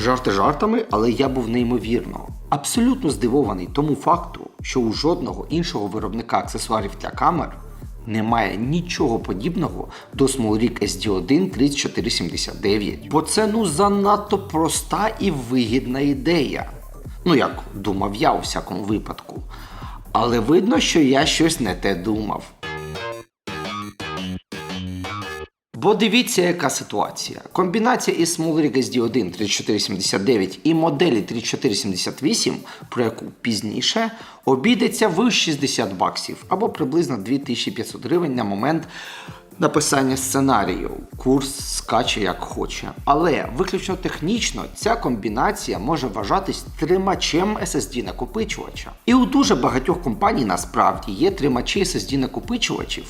Жарти жартами, але я був неймовірно. Абсолютно здивований тому факту, що у жодного іншого виробника аксесуарів для камер немає нічого подібного до Smallrig SD1 3479. Бо це ну занадто проста і вигідна ідея. Ну як думав я у всякому випадку. Але видно, що я щось не те думав. Бо дивіться, яка ситуація. Комбінація із Smallrig SD1 3479 і моделі 3478, про яку пізніше, обійдеться в 60 баксів або приблизно 2500 гривень на момент написання сценарію. Курс скаче як хоче. Але виключно технічно ця комбінація може вважатись тримачем SSD накопичувача. І у дуже багатьох компаній насправді є тримачі SSD накопичувачів,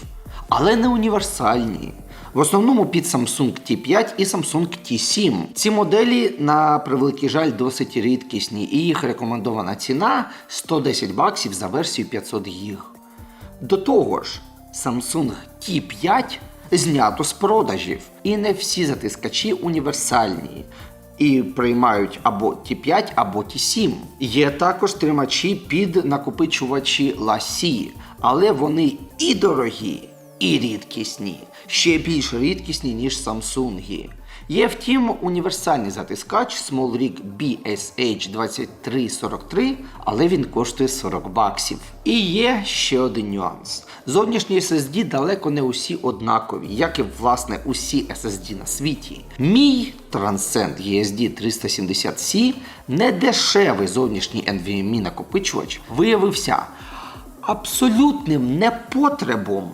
але не універсальні. В основному під Samsung T5 і Samsung T7. Ці моделі, на превеликий жаль, досить рідкісні, і їх рекомендована ціна 110 баксів за версію 500 гіг. До того ж, Samsung T5 знято з продажів, і не всі затискачі універсальні. І приймають або T5, або T7. Є також тримачі під накопичувачі LaCie, але вони і дорогі, і рідкісні, ще більш рідкісні, ніж Samsung. Є втім універсальний затискач Smallrig BSH2343, але він коштує 40 баксів. І є ще один нюанс. Зовнішні SSD далеко не усі однакові, як і власне усі SSD на світі. Мій Transcend ESD 370C недешевий зовнішній NVMe накопичувач виявився абсолютним непотребом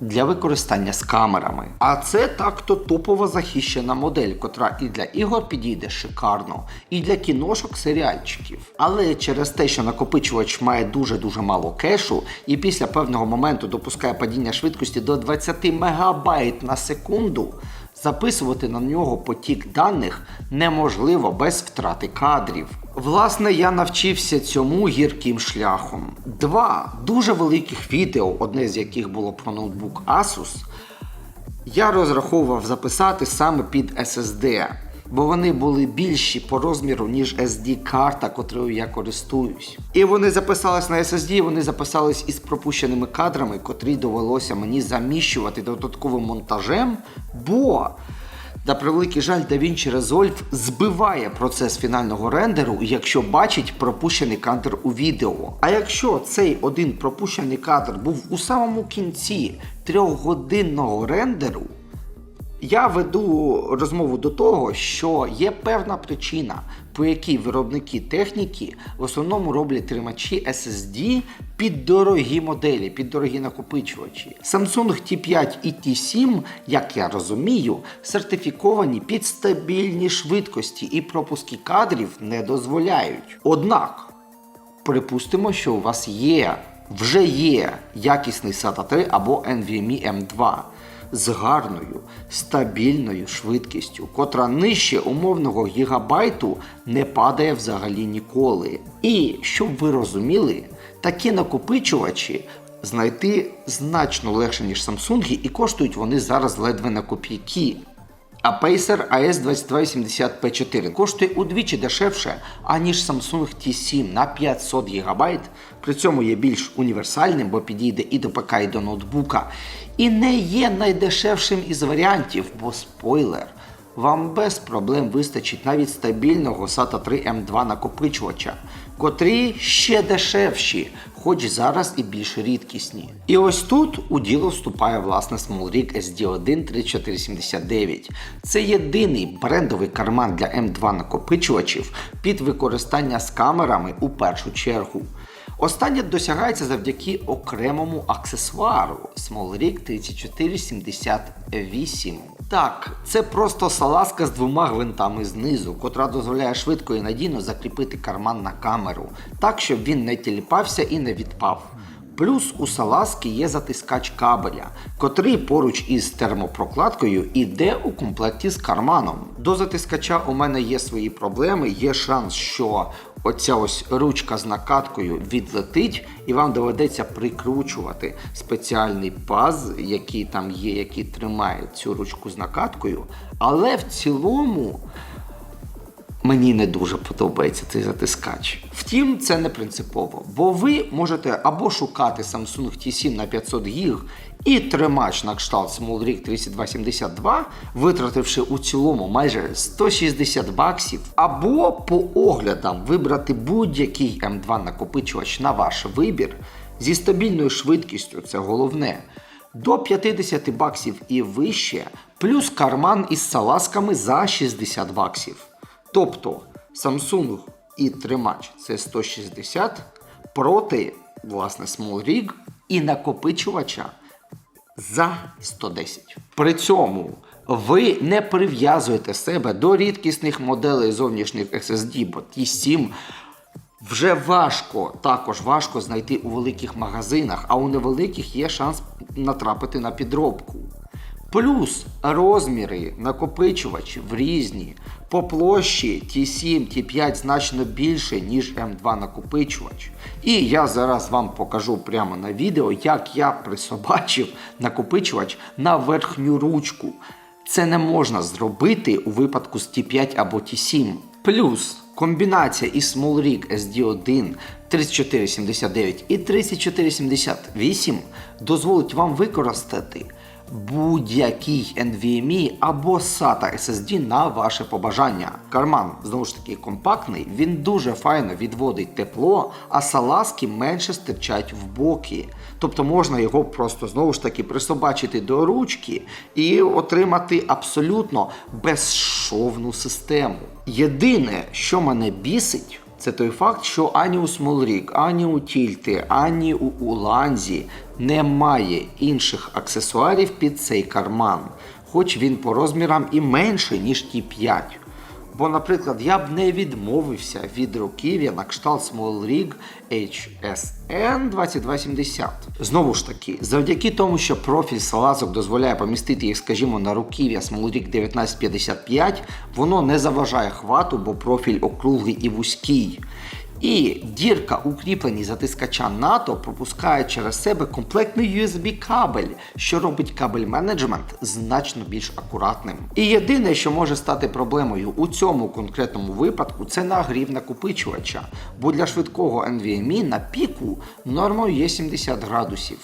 для використання з камерами. А це так-то топово захищена модель, котра і для ігор підійде шикарно, і для кіношок серіальчиків. Але через те, що накопичувач має дуже-дуже мало кешу, і після певного моменту допускає падіння швидкості до 20 МБ на секунду. Записувати на нього потік даних неможливо без втрати кадрів. Власне, я навчився цьому гірким шляхом. Два дуже великих відео, одне з яких було про ноутбук Asus, я розраховував записати саме під SSD, бо вони були більші по розміру, ніж SD-карта, котрою я користуюсь. І вони записались на SSD, вони записались із пропущеними кадрами, котрі довелося мені заміщувати додатковим монтажем, бо. На превеликий жаль, DaVinci Resolve збиває процес фінального рендеру, якщо бачить пропущений кадр у відео. А якщо цей один пропущений кадр був у самому кінці трьохгодинного рендеру, я веду розмову до того, що є певна причина, по якій виробники техніки в основному роблять тримачі SSD під дорогі моделі, під дорогі накопичувачі. Samsung T5 і T7, як я розумію, сертифіковані під стабільні швидкості і пропуски кадрів не дозволяють. Однак, припустимо, що у вас є, вже є якісний SATA 3 або NVMe M2 з гарною стабільною швидкістю, котра нижче умовного гігабайту не падає взагалі ніколи. І щоб ви розуміли, такі накопичувачі знайти значно легше, ніж Samsung, і коштують вони зараз ледве на копійки. А Pacer AS2280P4 коштує удвічі дешевше, аніж Samsung T7 на 500 ГБ. При цьому є більш універсальним, бо підійде і до ПК, і до ноутбука. І не є найдешевшим із варіантів, бо спойлер. Вам без проблем вистачить навіть стабільного SATA 3 M2 накопичувача, котрі ще дешевші, хоч зараз і більш рідкісні. І ось тут у діло вступає власне Smallrig SD1 3479. Це єдиний брендовий карман для M2 накопичувачів під використання з камерами у першу чергу. Останнє досягається завдяки окремому аксесуару Smallrig 3478. Так, це просто салазка з двома гвинтами знизу, котра дозволяє швидко і надійно закріпити карман на камеру, так щоб він не тіліпався і не відпав. Плюс у салазки є затискач кабеля, котрий поруч із термопрокладкою іде у комплекті з карманом. До затискача у мене є свої проблеми, є шанс, що оця ось ручка з накаткою відлетить, і вам доведеться прикручувати спеціальний паз, який там є, який тримає цю ручку з накаткою. Але в цілому Мені не дуже подобається цей затискач. Втім, це не принципово, бо ви можете або шукати Samsung T7 на 500 гіг і тримач на кшталт SmallRig 3272, витративши у цілому майже 160 баксів, або по оглядам вибрати будь-який M2 накопичувач на ваш вибір зі стабільною швидкістю, це головне. До 50 баксів і вище, плюс карман із салазками за 60 баксів. Тобто Samsung і тримач це 160 проти власне Small Rig і накопичувача за 110. При цьому ви не прив'язуєте себе до рідкісних моделей зовнішніх SSD, бо ті 7 вже важко, також важко знайти у великих магазинах, а у невеликих є шанс натрапити на підробку. Плюс розміри накопичувачів різні. По площі T7, T5 значно більше, ніж M2 накопичувач. І я зараз вам покажу прямо на відео, як я присобачив накопичувач на верхню ручку. Це не можна зробити у випадку з T5 або T7. Плюс комбінація із SmallRig SD1 3479 і 3478 дозволить вам використати будь-який NVMe або SATA SSD на ваше побажання. Карман знову ж таки компактний, він дуже файно відводить тепло, а салазки менше стирчать в боки. Тобто можна його просто знову ж таки присобачити до ручки і отримати абсолютно безшовну систему. Єдине, що мене бісить. Це той факт, що ані у Смолрік, ані у Тільти, ані у Уланзі немає інших аксесуарів під цей карман, хоч він по розмірам і менший, ніж Ті5. Бо, наприклад, я б не відмовився від руків'я на кшталт Small Rig HSN 2270. Знову ж таки, завдяки тому, що профіль салазок дозволяє помістити їх, скажімо, на руків'я Small Rig 1955, воно не заважає хвату, бо профіль округлий і вузький. І дірка у кріпленні затискача НАТО пропускає через себе комплектний USB кабель, що робить кабель менеджмент значно більш акуратним. І єдине, що може стати проблемою у цьому конкретному випадку, це нагрів накопичувача, бо для швидкого NVMe на піку нормою є 70 градусів.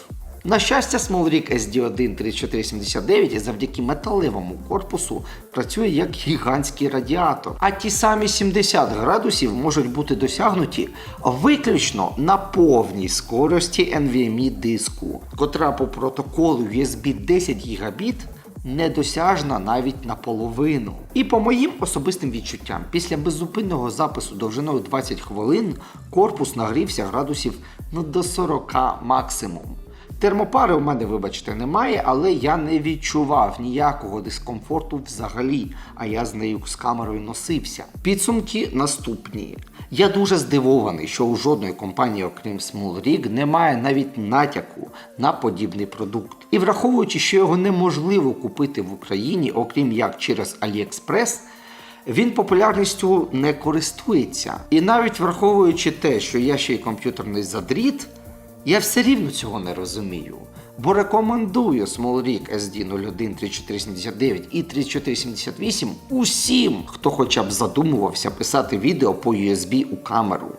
На щастя, SmallRig SD1 3479 завдяки металевому корпусу працює як гігантський радіатор. А ті самі 70 градусів можуть бути досягнуті виключно на повній скорості NVMe диску, котра по протоколу USB 10 Гбіт недосяжна навіть наполовину. І по моїм особистим відчуттям, після беззупинного запису довжиною 20 хвилин корпус нагрівся градусів ну, до 40 максимум. Термопари у мене, вибачте, немає, але я не відчував ніякого дискомфорту взагалі, а я з нею з камерою носився. Підсумки наступні. Я дуже здивований, що у жодної компанії, окрім SmallRig, немає навіть натяку на подібний продукт. І враховуючи, що його неможливо купити в Україні, окрім як через AliExpress, він популярністю не користується. І навіть враховуючи те, що я ще й комп'ютерний задріт, я все рівно цього не розумію. Бо рекомендую SmallRig SD01 3479 і 3478 усім, хто хоча б задумувався писати відео по USB у камеру.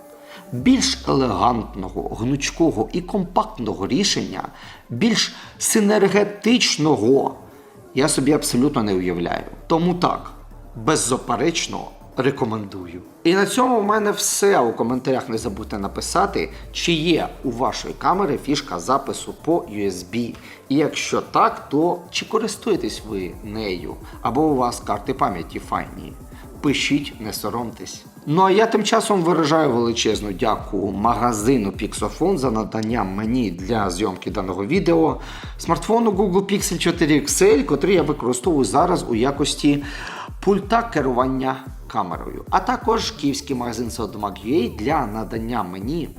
Більш елегантного, гнучкого і компактного рішення, більш синергетичного я собі абсолютно не уявляю. Тому так, беззаперечно рекомендую. І на цьому в мене все. У коментарях не забудьте написати, чи є у вашої камери фішка запису по USB. І якщо так, то чи користуєтесь ви нею, або у вас карти пам'яті файні. Пишіть, не соромтесь. Ну а я тим часом виражаю величезну дяку магазину Pixofon за надання мені для зйомки даного відео смартфону Google Pixel 4 XL, котрий я використовую зараз у якості пульта керування камерою, а також київський магазин Sodomag.ua для надання мені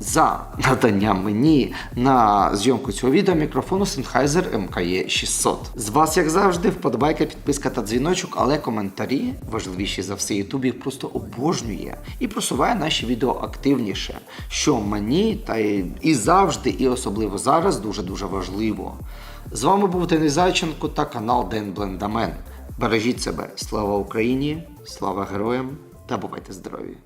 за надання мені на зйомку цього відео мікрофону Sennheiser MKE 600. З вас, як завжди, вподобайка, підписка та дзвіночок, але коментарі, важливіші за все, YouTube їх просто обожнює і просуває наші відео активніше, що мені та і завжди, і особливо зараз дуже-дуже важливо. З вами був Денис Зайченко та канал Ден Блендамен. Бережіть себе. Слава Україні, слава героям та бувайте здорові!